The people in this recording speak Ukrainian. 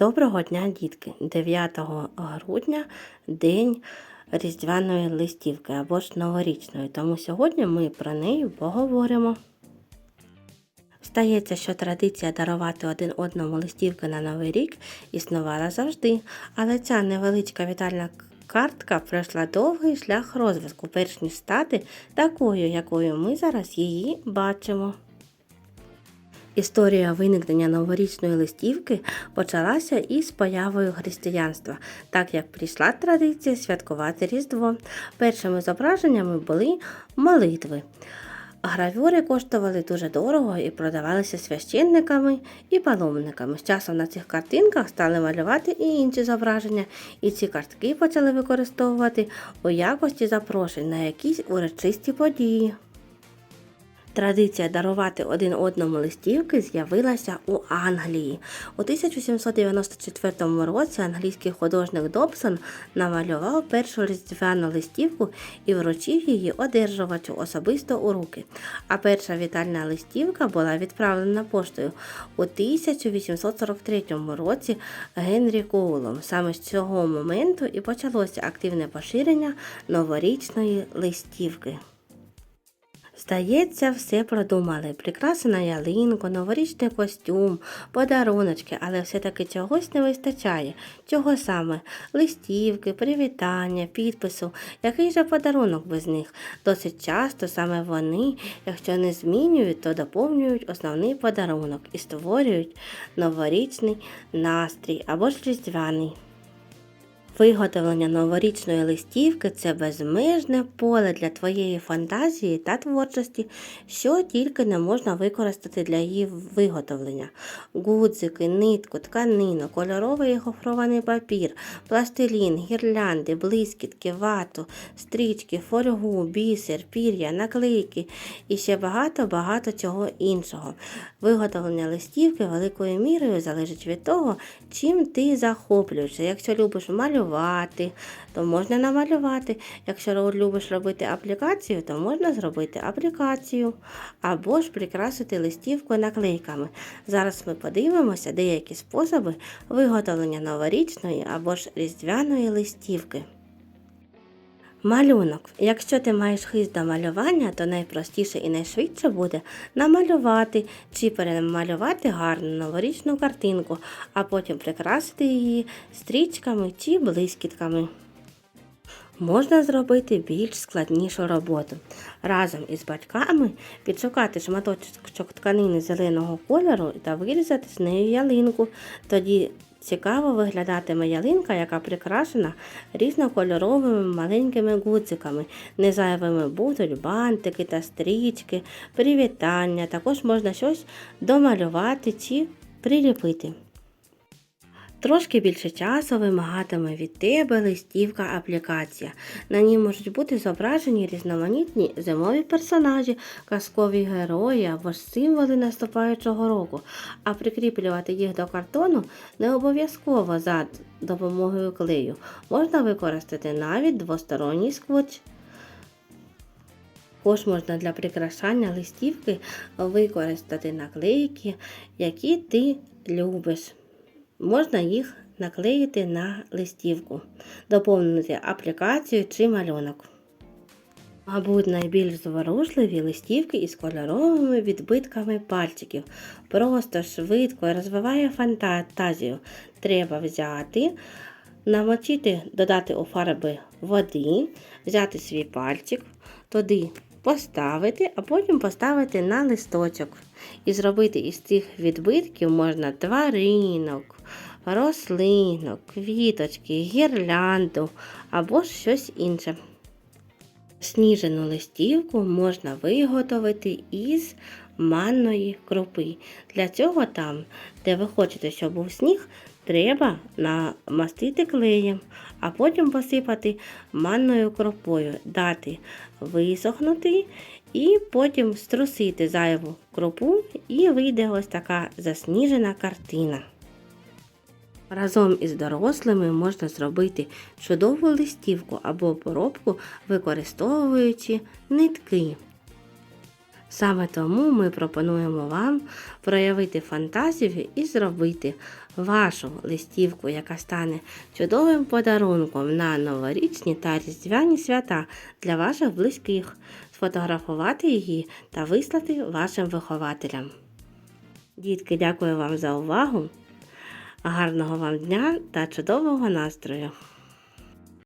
Доброго дня, дітки! 9 грудня день різдвяної листівки або ж новорічної, тому сьогодні ми про неї поговоримо. Стається, що традиція дарувати один одному листівки на Новий рік існувала завжди, але ця невеличка вітальна картка пройшла довгий шлях розвитку, перш ніж стати такою, якою ми зараз її бачимо. Історія виникнення новорічної листівки почалася із появою християнства, так як прийшла традиція святкувати Різдво. Першими зображеннями були молитви. Гравюри коштували дуже дорого і продавалися священниками і паломниками. З часом на цих картинках стали малювати і інші зображення, і ці картки почали використовувати у якості запрошень на якісь урочисті події. Традиція дарувати один одному листівки з'явилася у Англії. У 1794 році англійський художник Добсон намалював першу різдвяну листівку і вручив її одержувачу особисто у руки. А перша вітальна листівка була відправлена поштою у 1843 році Генрі Коулом. Саме з цього моменту і почалося активне поширення новорічної листівки. Здається, все продумали. Прикраси на ялинку, новорічний костюм, подаруночки, але все-таки чогось не вистачає. Чого саме? Листівки, привітання, підпису. Який же подарунок без них? Досить часто саме вони, якщо не змінюють, то доповнюють основний подарунок і створюють новорічний настрій або ж різдвяний. Виготовлення новорічної листівки це безмежне поле для твоєї фантазії та творчості, що тільки не можна використати для її виготовлення. Гудзики, нитку, тканину, кольоровий і гофрований папір, пластилін, гірлянди, блискітки, вату, стрічки, фольгу, бісер, пір'я, наклейки і ще багато-багато чого іншого. Виготовлення листівки великою мірою залежить від того, чим ти захоплюєшся. Якщо любиш малювати, то можна намалювати. Якщо любиш робити аплікацію, то можна зробити аплікацію або ж прикрасити листівку наклейками. Зараз ми подивимося деякі способи виготовлення новорічної або ж різдвяної листівки. Малюнок. Якщо ти маєш хист до малювання, то найпростіше і найшвидше буде намалювати чи перемалювати гарну новорічну картинку, а потім прикрасити її стрічками чи блискітками. Можна зробити більш складнішу роботу. Разом із батьками підшукати шматочок тканини зеленого кольору та вирізати з нею ялинку. Тоді Цікаво виглядатиме ялинка, яка прикрашена різнокольоровими маленькими гудзиками. Незайвими будуть бантики та стрічки, привітання. Також можна щось домалювати чи приліпити. Трошки більше часу вимагатиме від тебе листівка аплікація. На ній можуть бути зображені різноманітні зимові персонажі, казкові герої або ж символи наступаючого року, а прикріплювати їх до картону не обов'язково за допомогою клею. Можна використати навіть двосторонній скотч. Також можна для прикрашання листівки використати наклейки, які ти любиш. Можна їх наклеїти на листівку, доповнити аплікацію чи малюнок. Мабуть, найбільш зворушливі листівки із кольоровими відбитками пальчиків. Просто швидко розвиває фантазію. Треба взяти, намочити, додати у фарби води, взяти свій пальчик, туди поставити, а потім поставити на листочок. І зробити із цих відбитків можна тваринок, рослинок, квіточки, гірлянду або щось інше. Сніжену листівку можна виготовити із манної крупи. Для цього там, де ви хочете, щоб був сніг, треба намастити клеєм, а потім посипати манною кропою, дати висохнути і потім струсити зайву кропу, і вийде ось така засніжена картина. Разом із дорослими можна зробити чудову листівку або поробку, використовуючи нитки. Саме тому ми пропонуємо вам проявити фантазію і зробити вашу листівку, яка стане чудовим подарунком на новорічні та різдвяні свята для ваших близьких, сфотографувати її та вислати вашим вихователям. Дітки, дякую вам за увагу. Гарного вам дня та чудового настрою!